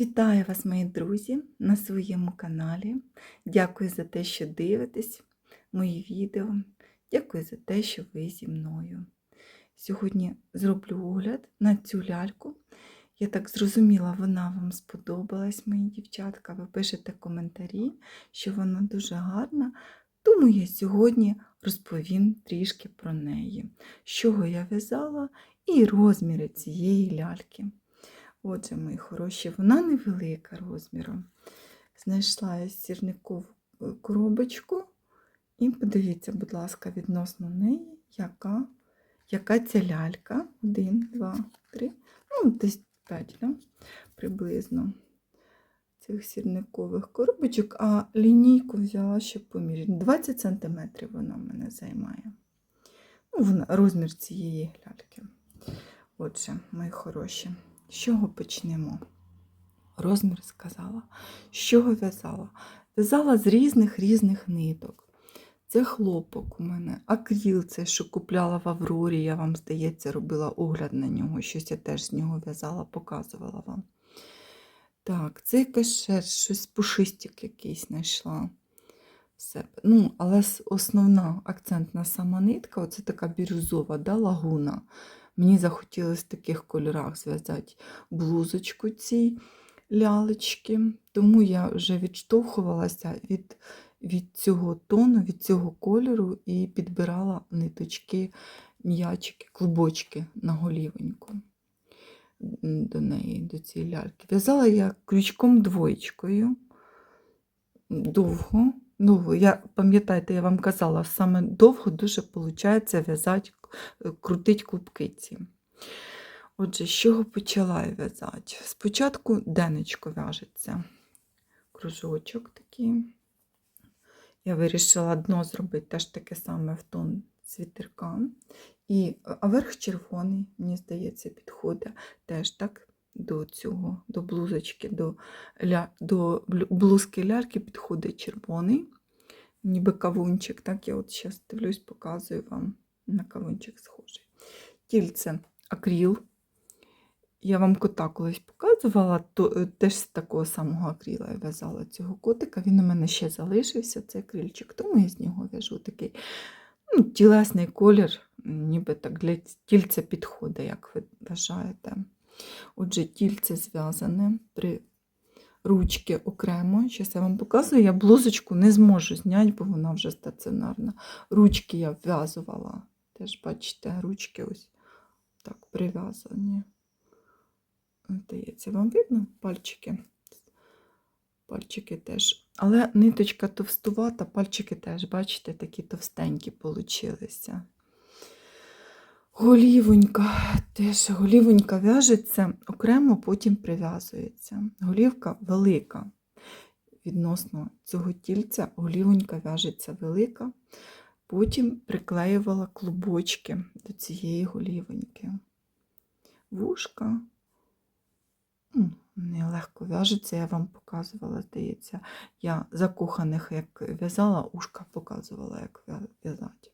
Вітаю вас, мої друзі, на своєму каналі. Дякую за те, що дивитесь мої відео. Дякую за те, що ви зі мною. Сьогодні зроблю огляд на цю ляльку. Я так зрозуміла, вона вам сподобалась, мої дівчатка. Ви пишете коментарі, що вона дуже гарна. Тому я сьогодні розповім трішки про неї, з чого я в'язала і розміри цієї ляльки. Отже, мої хороші, вона невелика розміром. Знайшла я сірникову е, коробочку. І подивіться, будь ласка, відносно неї, яка яка ця лялька. Один, два, три, ну, десь п'ять, да? приблизно цих сірникових коробочок, а лінійку взяла, щоб поміряти. 20 см вона в мене займає. Ну, вона, розмір цієї ляльки. Отже, мої хороші. З чого почнемо? Розмір сказала. З чого в'язала? В'язала з різних різних ниток. Це хлопок у мене, акріл, це що купляла в Аврорі, я вам, здається, робила огляд на нього. Щось я теж з нього в'язала, показувала вам. Так, це якась шерсть, щось пушистик якийсь знайшла. Все. Ну, але основна акцентна сама нитка, оце така бірюзова да, лагуна. Мені захотілося в таких кольорах зв'язати блузочку цій лялечки, тому я вже відштовхувалася від від цього тону, від цього кольору і підбирала ниточки, м'ячики, клубочки на голівоньку до неї, до цієї ляльки. В'язала я крючком двоєчкою довго. Довго. Я пам'ятаєте, я вам казала, саме довго дуже виходить в'язати, крутить клубки ці. Отже, з чого почала я в'язати? Спочатку денечко в'яжеться, кружочок такий. Я вирішила дно зробити теж таке саме в тон цвітерка. І, А верх червоний, мені здається, підходить теж так до цього, до блузочки, до ля, до блузки лярки підходить червоний, ніби кавунчик. Так, я от зараз дивлюсь, показую вам на кавунчик схожий. Тільце акріл. Я вам кота колись показувала, то е, теж з такого самого акріла я в'язала цього котика. Він у мене ще залишився, цей акрильчик, тому я з нього в'яжу такий ну, тілесний колір, ніби так для тільця підходить, як ви вважаєте. Отже, тільце зв'язане ручки окремо. Зараз я вам показую, я блузочку не зможу зняти, бо вона вже стаціонарна. Ручки я вв'язувала. Теж, бачите, ручки ось так прив'язані. Здається, вам видно пальчики? Пальчики теж. Але ниточка товстувата, пальчики теж, бачите, такі товстенькі получилися. Голівонька теж голівонька в'яжеться, окремо потім прив'язується. Голівка велика. Відносно цього тільця голівонька в'яжеться велика, потім приклеювала клубочки до цієї голівоньки. Вушка. Нелегко в'яжеться, я вам показувала, здається, я закоханих, як в'язала, ушка показувала, як в'язати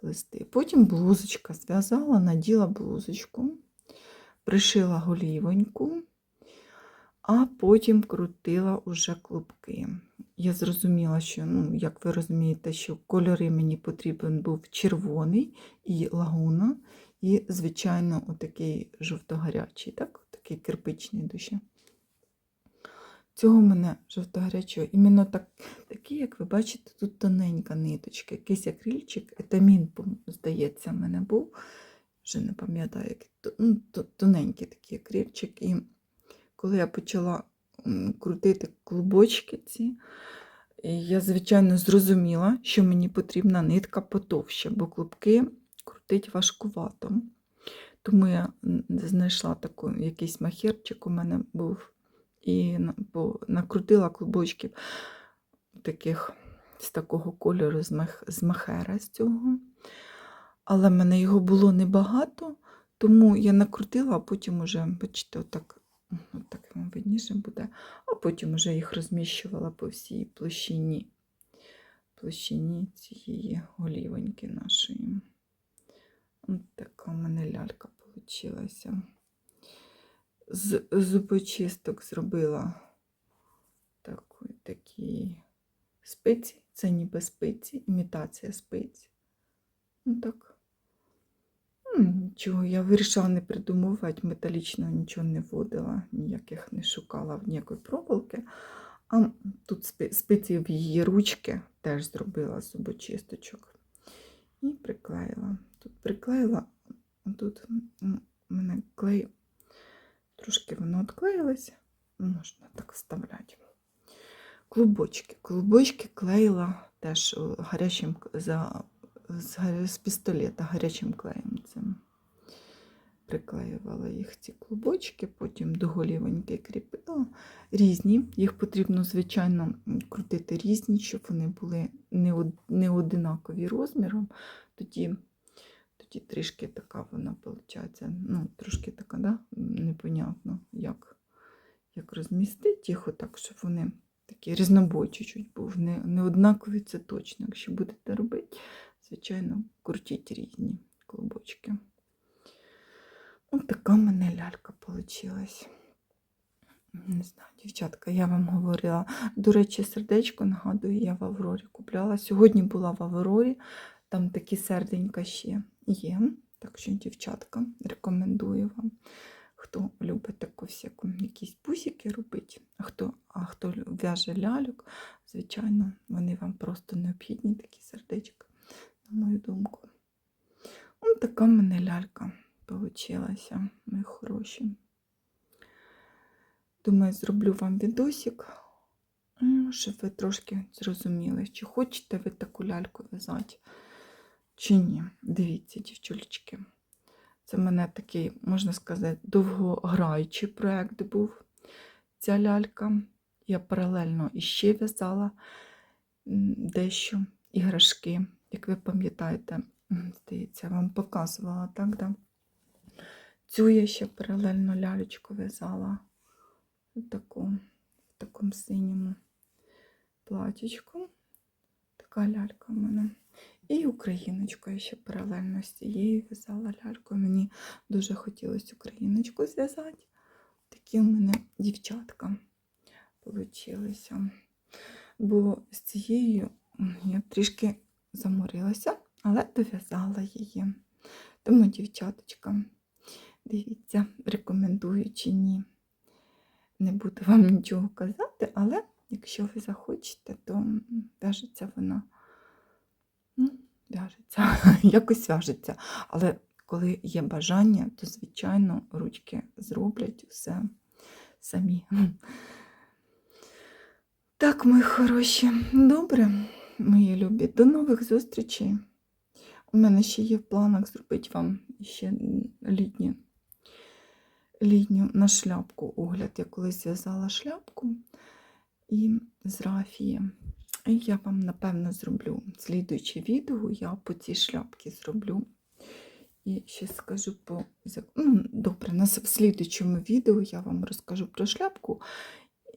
плести. Потім блузочка зв'язала, наділа блузочку, пришила голівоньку, а потім крутила уже клубки. Я зрозуміла, що, ну, як ви розумієте, що кольори мені потрібен був червоний і лагуна, і, звичайно, отакий жовто-гарячий, так? такий кирпичний душі. Цього мене жовто-гарячого, іменно так, такий, як ви бачите, тут тоненька ниточка, якийсь акрильчик, етамін, здається, в мене був. Вже не пам'ятаю, ну, тоненький такий акрильчик. І коли я почала крутити клубочки ці, я, звичайно, зрозуміла, що мені потрібна нитка потовща, бо клубки крутить важкувато. Тому я знайшла таку, якийсь махерчик у мене був і накрутила клубочків таких з такого кольору з махера з цього. Але в мене його було небагато, тому я накрутила, а потім уже, бачите, отак, отак вам видніше буде, а потім вже їх розміщувала по всій площині, площині цієї голівоньки нашої. Ось така в мене лялька вийшла. З зубочисток зробила таку, такі спиці. Це ніби спиці, імітація спиць. Ну так. Ну, Нічого, я вирішила не придумувати, металічно нічого не вводила, ніяких не шукала в ніякої проволоки. А тут спиці в її ручки теж зробила зубочисточок. І приклеїла. Тут приклеїла, тут у мене клей, трошки воно відклеїлося, можна так вставляти. Клубочки. Клубочки клеїла теж е, гарячим за, з, з пістолета гарячим клеєм цим. Приклеювала їх ці клубочки, потім до голівоньки кріпила. Різні. Їх потрібно, звичайно, крутити різні, щоб вони були не, не одинакові розміром. Тоді, тоді трішки така вона виходить. Ну, трошки така, да? непонятно, як, як розмістити їх отак, щоб вони такі різнобой чуть-чуть був. Не, не однакові це точно. Якщо будете робити, звичайно, крутіть різні клубочки. Ось така в мене лялька вийшла. Не знаю, дівчатка, я вам говорила. До речі, сердечко, нагадую, я в Аврорі купляла. Сьогодні була в Аврорі, там такі серденька ще є. Так що, дівчатка, рекомендую вам. Хто любить таку всяку якісь бусики робити, а хто, а хто в'яже ляльок, звичайно, вони вам просто необхідні, такі сердечка, на мою думку. Ось така в мене лялька получилася, мої хороші. Думаю, зроблю вам відосик, щоб ви трошки зрозуміли, чи хочете ви таку ляльку в'язати, чи ні. Дивіться, дівчулечки. Це в мене такий, можна сказати, довгограючий проєкт був. Ця лялька. Я паралельно іще в'язала дещо іграшки. Як ви пам'ятаєте, здається, я вам показувала, так? Да? Цю я ще паралельно лялечку в'язала. Таку, в такому синьому платічку. Така лялька в мене. І україночку я ще паралельно з цією в'язала лялькою. Мені дуже хотілося україночку зв'язати. Такі у мене дівчатка получилися. Бо з цією я трішки заморилася, але дов'язала її. Тому, дівчаточка, дивіться, рекомендую чи ні. Не буду вам нічого казати, але якщо ви захочете, то в'яжеться вона. В'яжеться, якось в'яжеться. Але коли є бажання, то, звичайно, ручки зроблять все самі. Так, мої хороші, добре, мої любі, до нових зустрічей. У мене ще є в планах зробити вам ще літню, літню на шляпку огляд. Я колись зв'язала шляпку і з рафії. Я вам, напевно, зроблю слідуюче відео, я по цій шляпці зроблю. І ще скажу по ну, добре, на слідуючому відео я вам розкажу про шляпку,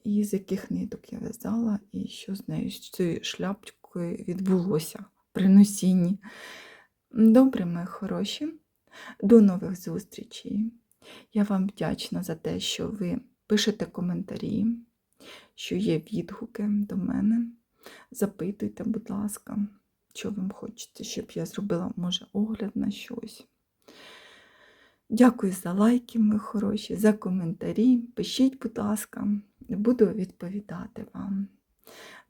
і з яких ниток я в'язала, і що з нею з цією шляпкою відбулося при носінні. Добре, мої хороші. До нових зустрічей. Я вам вдячна за те, що ви пишете коментарі, що є відгуки до мене. Запитуйте, будь ласка, що вам хочете, щоб я зробила, може, огляд на щось. Дякую за лайки, мої хороші, за коментарі. Пишіть, будь ласка, буду відповідати вам.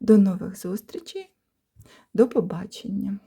До нових зустрічей, до побачення!